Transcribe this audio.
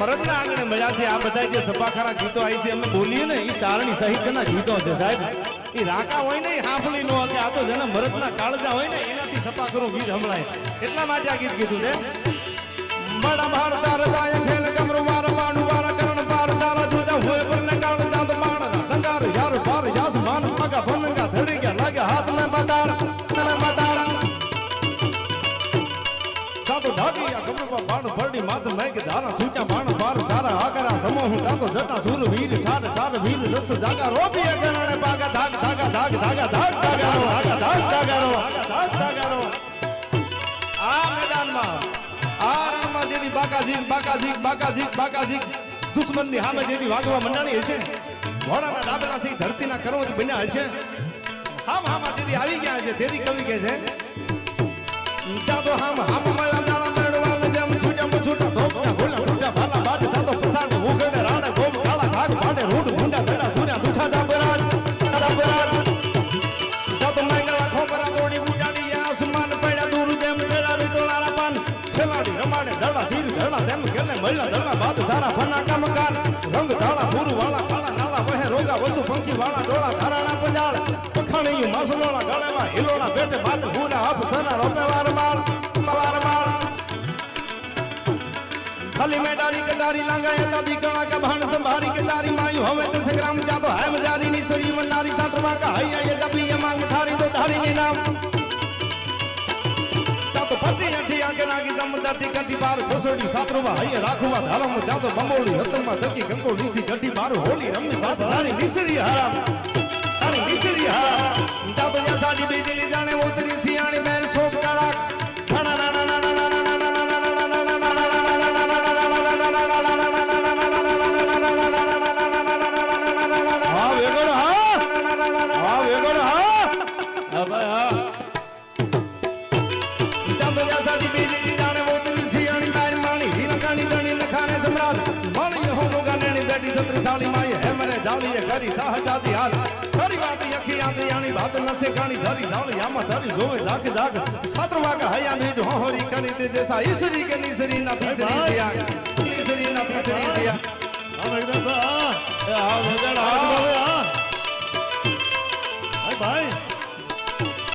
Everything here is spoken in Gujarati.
મરદના આંગણે મળ્યા છે. આ બધા જે સભાખાના ગીતો અહીંથી અમે બોલીએ ને એ ચારણી સહિતના ગીતો છે સાહેબ. એ રાકા હોય ને એ હાંફળી નો કે આ તો જેના મરદના કાળજા હોય ને, એનાથી સપાખરો ગીત સંભળાય. એટલા માટે આ ગીત કીધું છે. બડા ભારતા રજાય ખેલ કમર વાર માડુ વાર કરણ પાર, તારા હોય પરને કાળ દાંત માણ. ડંગાર યાર પાર યાસ, માન પગા તાતો ધાગી આ કમર પર બાણ ભરડી માથ મે કે ધારા છૂટા બાણ પાર તારા આકરા સમો હું તાતો જટા સુર વીર ઠાર ઠાર વીર રસ જાગા રોપી અગરણે પાગા ધાગ ધાગા ધાગ ધાગા ધાગ ધાગા રો આગા ધાગ ધાગા રો આગા ધાગ ધાગા રો આ મેદાનમાં, આ રણમાં જેની બાકાજી બાકાજી બાકાજી બાકાજી દુશ્મનની સામે જેની વાગવા મંડાણી હશે ઘોડાના ડાબલા છે, ધરતીના કરવત બન્યા હશે. હામ હામાં જેથી આવી ગયા છે તેથી કવિ કહે છે? રંગ ધાળા પૂરું વાળા કાળા નાળા વહે રોગા વસુ પંખી વાળા ડોળા ધારાણા પંજાળ. પખાણીયું મસલોના ગળેમાં હિલોના બેટે ભાત પૂરા અપસના રમે રોપે વાર, માળ વાર, માળ. ખાલી મેડારી કટારી લાંગાયા દાદી દીકણા કે ભાણ સંભારી કે તારી માયું હવે તે સંગ્રામ જાતો હે મજારી ની સરી મનારી સાતવા કા હૈયા એ જબી એ માંગ થારી તો ધારી ની નામ જાતો પટી અઠી આંગે નાગી સમંદરથી કટી બાર ખસોડી સાતરવા હૈયા રાખવા ધારમ જાતો બંબોળી હતરમાં ધકી ગંગો લીસી કટી બાર હોલી રમની વાત સારી નિસરી હરામ. સાડી બીજી જાણે મોતરી સિયાણી મારી માણી હીરકાની જણી લખાને સમ્રાટ. માણી હો ગાનેણી બેટી છત્રશાળી માય હે મરે જાળીએ કરી સાહજાતી હાલ. ખરી વાત યખી આતી આણી વાત ન શેખાણી ધરી જાળી આમાં ધરી જોવે ઝાક ઝાક સાતરવા કે હયા બીજ હોહરી કરી તે જેસા. ઈસરી કે નીસરી ના બીસરી સિયા નીસરી ના બીસરી સિયા ભાઈ.